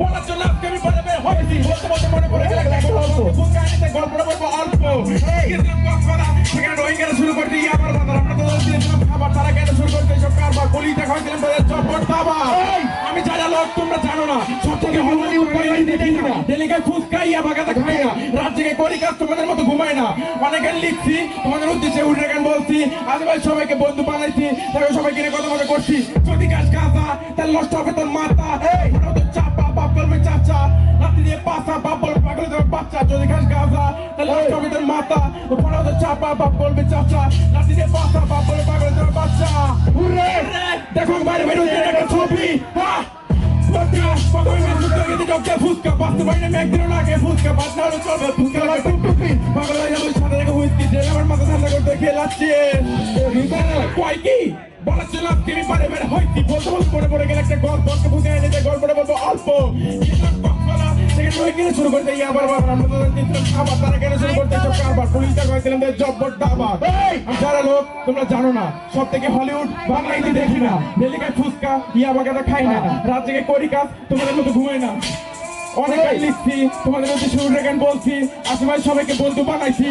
বলার জন্য আজকে আমি বলে বের হয়েছি বলতে বলতে মনে পড়ে গেল একটা গল্প ফুচকা আনিতে গল্পটা বলব অল্প। গেছিলাম কক্সবাজার সেখানে রোহিঙ্গারা শুরু করতে গিয়ে আমার বাজার আমরা তো দিয়েছিলাম খাবার তারা কেন শুরু করতে এসব কারবার কলিটা খাওয়াইছিলাম তাদের চপট দাবা আমি যারা লোক তোমরা জানো না। সব থেকে হলুদি উপায় দেখি না। ডেলিকায় ফুচকা বাগাতে খাই না। রাত জেগে করি কাজ তোমাদের মতো ঘুমাই না। অনেকে লিখছি তোমাদের উদ্দেশ্যে উঠে গান বলছি। আজকাল সবাইকে বন্ধু বানাইছি তারপর সবাইকে কথা মনে করছি। যদি গাছ কাঁচা তাহলে নষ্ট হবে তোর মাথা। দিয়ে পাশা বাপ বলবে পাগল তোর বাচ্চা যদি খাস গাঁজা তাহলে হবে তোর মাথা ওটা তো চাপা বাপ বলবে চাচা রাত্রি দিয়ে পাশা বাপ বলবে পাগল তোর বাচ্চা। হুররে দেখো বাইরে ওদের একটা ছবি। হ্যাঁ ফুচকা প্রথমে মেসেজ করে দিতে ডক্টর ফুচকা বাঁচতে পারি না একদিনও লাগে ফুচকা বাদ হলে চলবে ফুচকা। লাগে টুক টুপি পাগল সাথে রেখে হুইস্কি জেলে আমার মাথা ঠান্ডা করতে খেলাচ্ছে। কয় কি? বলার জন্য আজকে আমি পারে বলতে বলতে পড়ে পড়ে গেলে একটা গল্প বুঝে এনে যে গল্পটা বলব অল্প। কিনে শুরু করতে আবার তারা কেন শুরু করতে কারবার পুলিশটা কয়েছিলাম যে জব্বর ডাবা যারা লোক তোমরা জানো না সব থেকে হলিউড বাংলাইতে দেখি না। ডেলিকায় ফুচকা ইয়াবা বাগাটা খাই না। রাত থেকে করি কাজ তোমাদের মতো ঘুমাই না। অনেক লিখছি তোমাদের মধ্যে শুরু বলছি আশেপাশে সবাইকে বন্ধু বানাইছি।